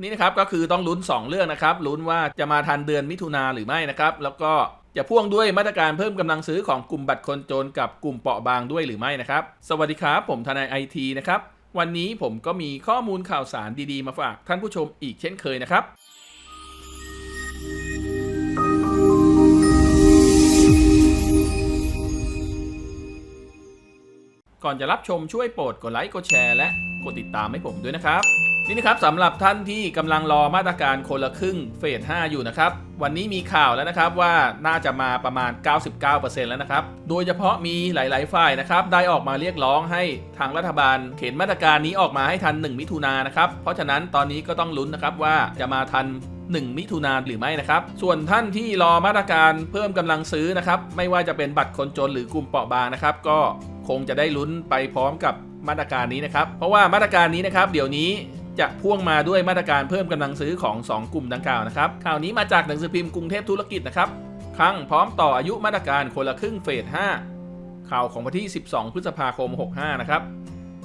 นี่นะครับก็คือต้องลุ้น 2 เรื่องนะครับลุ้นว่าจะมาทันเดือนมิถุนาหรือไม่นะครับ แล้วก็จะพ่วงด้วยมาตรการเพิ่มกำลังซื้อของกลุ่มบัตรคนจนกับกลุ่มเปราะบางด้วยหรือไม่นะครับ สวัสดีครับผมทนายไอทีนะครับ วันนี้ผมก็มีข้อมูลข่าวสารดีๆ มาฝากท่านผู้ชมอีกเช่นเคยนะครับก่อนจะรับชมช่วยโปรดกดไลค์กดแชร์และกดติดตามให้ผมด้วยนะครับ นี่นะครับสำหรับท่านที่กำลังรอมาตรการคนละครึ่งเฟส 5 อยู่นะครับ วันนี้มีข่าวแล้วนะครับว่าน่าจะมาประมาณ 99%แล้วนะครับ โดยเฉพาะมีหลาย ๆ ฝ่ายนะครับ ได้ออกมาเรียกร้องให้ทางรัฐบาล เข็นมาตรการนี้ออกมาให้ทัน 1 มิถุนายนนะครับ เพราะฉะนั้นตอนนี้ก็ต้องลุ้นนะครับว่าจะมาทัน1 มิถุนายนหรือไม่นะครับ ส่วนท่านที่รอมาตรการเพิ่มกำลังซื้อนะครับ ไม่ว่าจะเป็นบัตรคนจนหรือกลุ่มเปราะบางนะครับ ก็คงจะได้ลุ้นไปพร้อมกับมาตรการนี้นะครับ เพราะว่ามาตรการนี้นะครับ เดี๋ยวนี้ จะพ่วงมาด้วยมาตรการเพิ่มกำลังซื้อของ 2 กลุ่มดังกล่าวนะครับข่าวนี้มาจากหนังสือพิมพ์กรุงเทพธุรกิจนะครับครั้งพร้อมต่ออายุมาตรการคนละครึ่งเฟส 5 ข่าวของวันที่ 12 พฤษภาคม 65 นะครับ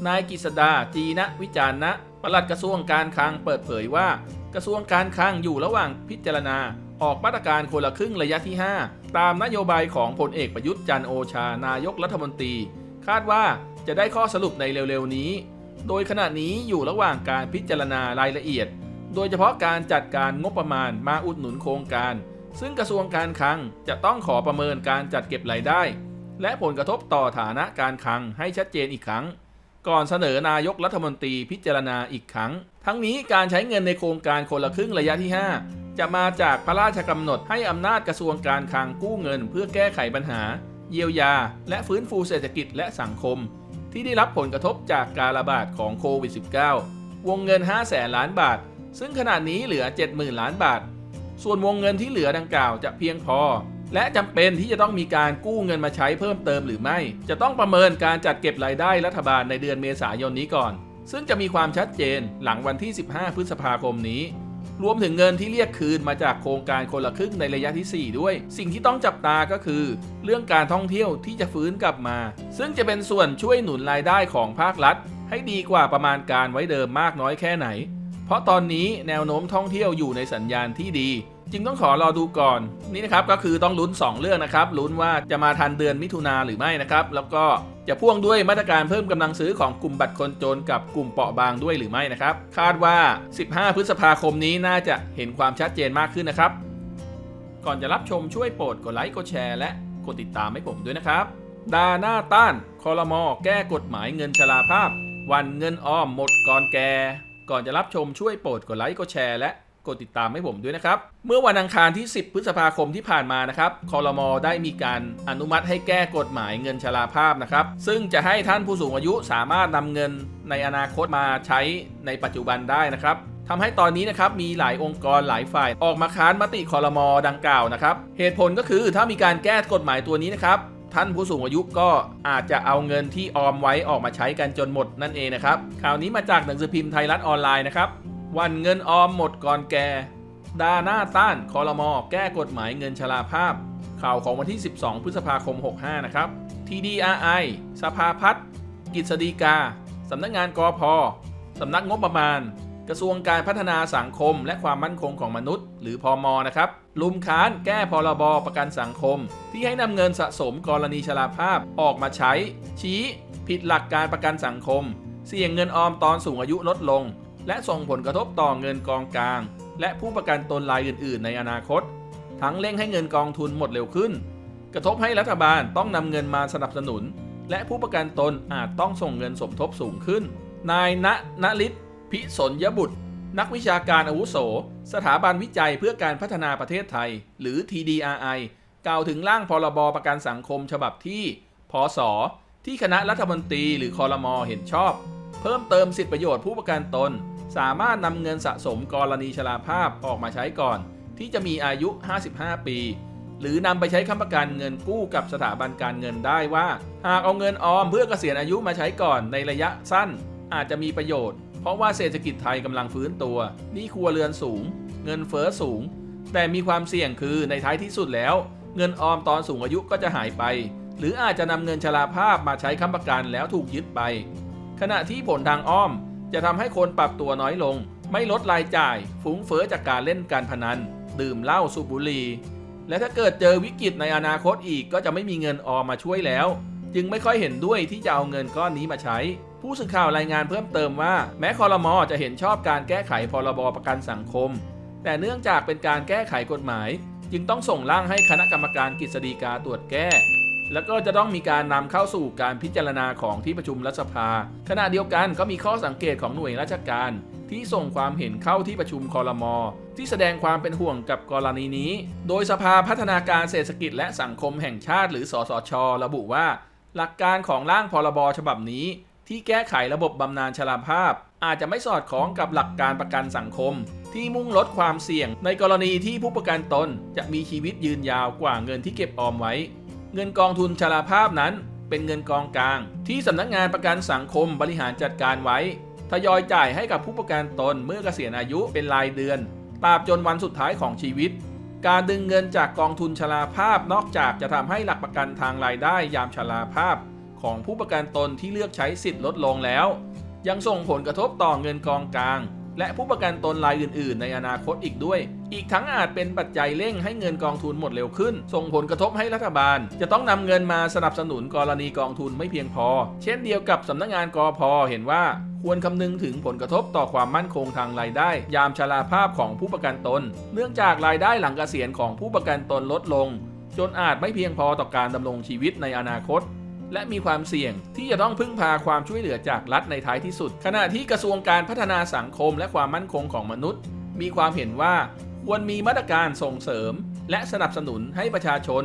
นายกฤษดาจีนะวิจารณะปลัดกระทรวงการคลังเปิดเผยว่า กระทรวงการคลังอยู่ระหว่างพิจารณา ออกมาตรการคนละครึ่งระยะที่ 5 ตามนโยบายของพลเอกประยุทธ์จันโอชา นายกรัฐมนตรี คาดว่าจะได้ข้อสรุปในเร็วๆนี้ โดยขณะนี้อยู่ระหว่างการพิจารณารายละเอียด โดยเฉพาะการจัดการงบประมาณมาอุดหนุนโครงการ ซึ่งกระทรวงการคลังจะต้องขอประเมินการจัดเก็บรายได้ และผลกระทบต่อฐานะการคลังให้ชัดเจนอีกครั้ง ก่อนเสนอนายกรัฐมนตรีพิจารณาอีกครั้ง ทั้งนี้การใช้เงินในโครงการคนละครึ่งระยะที่ 5 จะมาจากพระราชกำหนดให้อำนาจกระทรวงการคลังกู้เงิน เพื่อแก้ไขปัญหา เยียวยา และฟื้นฟูเศรษฐกิจและสังคม ที่ได้รับผลกระทบจากการระบาดของโควิด -19 วงเงิน 5 0 0แสนล้านบาท ซึ่งขณะนี้เหลือ 70,000 ล้านบาท ส่วนวงเงินที่เหลือดังกล่าวจะเพียงพอ และจำเป็นที่จะต้องมีการกู้เงินมาใช้เพิ่มเติมหรือไม่ จะต้องประเมินการจัดเก็บรายได้รัฐบาลในเดือนเมษายนนี้ก่อน ซึ่งจะมีความชัดเจนหลังวันที่ 15 พฤษภาคมนี้ รวมถึงเงินที่เรียกคืนมาจากโครงการคนละครึ่งในระยะที่ 4 ด้วย สิ่งที่ต้องจับตาก็คือ เรื่องการท่องเที่ยวที่จะฟื้นกลับมา ซึ่งจะเป็นส่วนช่วยหนุนรายได้ของภาครัฐ ให้ดีกว่าประมาณการไว้เดิมมากน้อยแค่ไหน เพราะตอนนี้แนวโน้มท่องเที่ยวอยู่ในสัญญาณที่ดี จึงต้องขอรอดูก่อน นี่นะครับก็คือต้องลุ้น 2 เรื่องนะครับลุ้นว่าจะมาทันเดือนมิถุนาหรือไม่นะครับ แล้วก็จะพ่วงด้วยมาตรการเพิ่มกำลังซื้อของกลุ่มบัตรคนจนกับกลุ่มเปราะบางด้วยหรือไม่นะครับ คาดว่า 15 พฤษภาคมนี้น่าจะเห็นความชัดเจนมากขึ้นนะครับ ก่อนจะรับชมช่วยโปรดกดไลค์กดแชร์และกดติดตามให้ผมด้วยนะครับ ดาหน้าต้านคอรมอแก้กฎหมายเงินชราภาพ วันเงินออมหมดก่อนแก่ ก่อนจะรับชมช่วยโปรดกดไลค์กดแชร์และ กดติดตามให้ผมด้วยนะครับ เมื่อวันอังคารที่ 10 พฤษภาคมที่ผ่านมานะครับคอรมอได้มีการอนุมัติให้แก้กฎหมายเงินชราภาพนะครับ ซึ่งจะให้ท่านผู้สูงอายุสามารถนำเงินในอนาคตมาใช้ในปัจจุบันได้นะครับทำให้ตอนนี้นะครับมีหลายองค์กรหลายฝ่ายออกมาค้านมติคอรมอดังกล่าวนะครับ เหตุผลก็คือถ้ามีการแก้กฎหมายตัวนี้นะครับท่านผู้สูงอายุก็อาจจะเอาเงินที่ออมไว้ออกมาใช้กันจนหมดนั่นเองนะครับข่าวนี้มาจากหนังสือพิมพ์ไทยรัฐออนไลน์นะครับ วันเงินออมหมดก่อนแกดาหน้าต้านคอรมอแก้กฎหมายเงินชราภาพ ข่าวของวันที่ 12 พฤษภาคม 65 นะครับ TDRI สภาพัฒน์กฤษฎีกา สำนักงานกอพสำนักงบประมาณ กระทรวงการพัฒนาสังคม และความมั่นคงของมนุษย์ หรือพอมนะครับ ลุมค้านแก้พรบประกันสังคม ที่ให้นำเงินสะสมกรณีชราภาพออกมาใช้ ชี้ ผิดหลักการประกันสังคม เสี่ยงเงินออมตอนสูงอายุลดลง และส่งผลกระทบต่อเงินกองกลาง และผู้ประกันตนรายอื่น ๆ ในอนาคต ทั้งเร่งให้เงินกองทุนหมดเร็วขึ้น กระทบให้รัฐบาลต้องนำเงินมาสนับสนุน และผู้ประกันตนอาจต้องส่งเงินสมทบสูงขึ้น นายณณฤทธิ์พิสนยบุตร นักวิชาการอาวุโส สถาบันวิจัยเพื่อการพัฒนาประเทศไทย หรือ TDRI กล่าวถึงร่างพรบประกันสังคมฉบับที่ พศ ที่คณะรัฐมนตรีหรือคอรมอเห็นชอบ เพิ่มเติมสิทธิประโยชน์ผู้ประกันตน สามารถนำเงินสะสมกรณีชราภาพออกมาใช้ก่อน ที่จะมีอายุ 55 ปี หรือนำไปใช้ค้ำประกันเงินกู้กับสถาบันการเงินได้ว่า หากเอาเงินออมเพื่อเกษียณอายุมาใช้ก่อนในระยะสั้น อาจจะมีประโยชน์ เพราะว่าเศรษฐกิจไทยกำลังฟื้นตัวหนี้ครัวเรือนสูง เงินเฟ้อสูง แต่มีความเสี่ยงคือในท้ายที่สุดแล้ว เงินออมตอนสูงอายุก็จะหายไป หรืออาจจะนำเงินชราภาพมาใช้ค้ำประกันแล้วถูกยึดไป ขณะที่ผลทางอ้อม จะทำให้คนปรับตัวน้อยลง ไม่ลดรายจ่ายฟุ้งเฟ้อจากการเล่นการพนัน ดื่มเหล้าสูบบุหรี่และถ้าเกิดเจอวิกฤตในอนาคตอีกก็จะไม่มีเงินออมมาช่วยแล้ว จึงไม่ค่อยเห็นด้วยที่จะเอาเงินก้อนนี้มาใช้ ผู้สื่อข่าวรายงานเพิ่มเติมว่า แม้คอรมอจะเห็นชอบการแก้ไขพรบประกันสังคม แต่เนื่องจากเป็นการแก้ไขกฎหมาย จึงต้องส่งร่างให้คณะกรรมการกฤษฎีกาตรวจแก้ แล้วก็จะต้องมีการนำเข้าสู่การพิจารณาของที่ประชุมรัฐสภา ขณะเดียวกันก็มีข้อสังเกตของหน่วยราชการที่ส่งความเห็นเข้าที่ประชุมคอรมอที่แสดงความเป็นห่วงกับกรณีนี้ โดยสภาพัฒนาการเศรษฐกิจและสังคมแห่งชาติ หรือสสช ระบุว่า หลักการของร่างพรบฉบับนี้ ที่แก้ไขระบบบำนาญชราภาพ อาจจะไม่สอดคล้องกับหลักการประกันสังคม ที่มุ่งลดความเสี่ยง ในกรณีที่ผู้ประกันตนจะมีชีวิตยืนยาวกว่าเงินที่เก็บออมไว้ เงินกองทุนชราภาพนั้น เป็นเงินกองกลาง ที่สำนักงานประกันสังคมบริหารจัดการไว้ ทยอยจ่ายให้กับผู้ประกันตนเมื่อเกษียณอายุเป็นรายเดือนตราบจนวันสุดท้ายของชีวิต การดึงเงินจากกองทุนชราภาพนอกจากจะทำให้หลักประกันทางรายได้ยามชราภาพ ของผู้ประกันตนที่เลือกใช้สิทธิ์ลดลงแล้ว ยังส่งผลกระทบต่อเงินกองกลาง และผู้ประกันตนรายอื่น ๆ ในอนาคตอีกด้วย อีกทั้งอาจเป็นปัจจัยเร่งให้เงินกองทุนหมดเร็วขึ้น ส่งผลกระทบให้รัฐบาล จะต้องนำเงินมาสนับสนุนกรณีกองทุนไม่เพียงพอ เช่นเดียวกับสำนักงานกอพเห็นว่าควรคำนึงถึงผลกระทบต่อความมั่นคงทางรายได้ ยามชราภาพของผู้ประกันตน เนื่องจากรายได้หลังเกษียณของผู้ประกันตนลดลง จนอาจไม่เพียงพอต่อการดำรงชีวิตในอนาคต และมีความเสี่ยงที่จะต้องพึ่งพาความช่วยเหลือจากรัฐในท้ายที่สุด ขณะที่กระทรวงการพัฒนาสังคมและความมั่นคงของมนุษย์ มีความเห็นว่าควรมีมาตรการส่งเสริม และสนับสนุนให้ประชาชน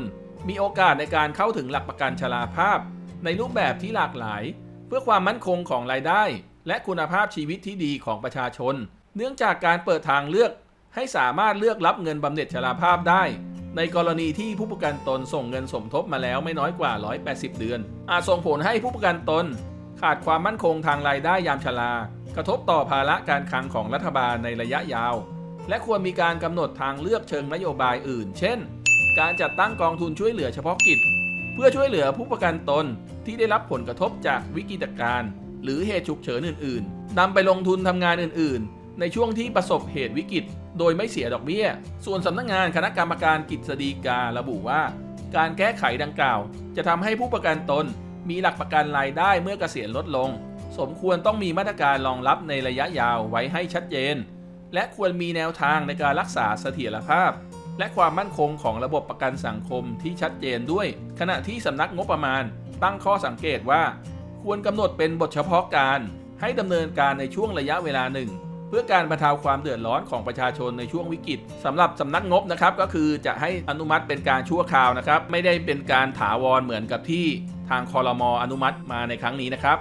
มีโอกาสในการเข้าถึงหลักประกันชราภาพ ในรูปแบบที่หลากหลาย เพื่อความมั่นคงของรายได้ และคุณภาพชีวิตที่ดีของประชาชน เนื่องจากการเปิดทางเลือก ให้สามารถเลือกรับเงินบำเหน็จชราภาพได้ ในกรณีที่ผู้ประกันตนส่งเงินสมทบมาแล้วไม่น้อยกว่า 180 เดือน อาจส่งผลให้ผู้ประกันตน ขาดความมั่นคงทางรายได้ยามชรากระทบต่อภาระการคลังของรัฐบาลในระยะยาว และควรมีการกำหนดทางเลือกเชิงนโยบายอื่น เช่น การจัดตั้งกองทุนช่วยเหลือเฉพาะกิจ เพื่อช่วยเหลือผู้ประกันตนที่ได้รับผลกระทบจากวิกฤตการณ์หรือเหตุฉุกเฉินอื่น ๆนำไปลงทุนทำงานอื่นๆ ในช่วงที่ประสบเหตุวิกฤต โดยไม่เสียดอกเบี้ย ส่วนสำนักงานคณะกรรมการกฤษฎีการะบุว่า การแก้ไขดังกล่าว จะทำให้ผู้ประกันตน มีหลักประกันรายได้เมื่อเกษียณลดลง สมควรต้องมีมาตรการรองรับในระยะยาวไว้ให้ชัดเจน และควรมีแนวทางในการรักษาเสถียรภาพ และความมั่นคงของระบบประกันสังคมที่ชัดเจนด้วย ขณะที่สำนักงบประมาณ ตั้งข้อสังเกตว่า ควรกำหนดเป็นบทเฉพาะการ ให้ดำเนินการในช่วงระยะเวลาหนึ่ง เพื่อการบรรเทาความเดือดร้อนของประชาชนในช่วงวิกฤตสำหรับสำนักงบนะครับก็คือจะให้อนุมัติเป็นการชั่วคราวนะครับ ไม่ได้เป็นการถาวรเหมือนกับที่ทางคอรมออนุมัติมาในครั้งนี้นะครับ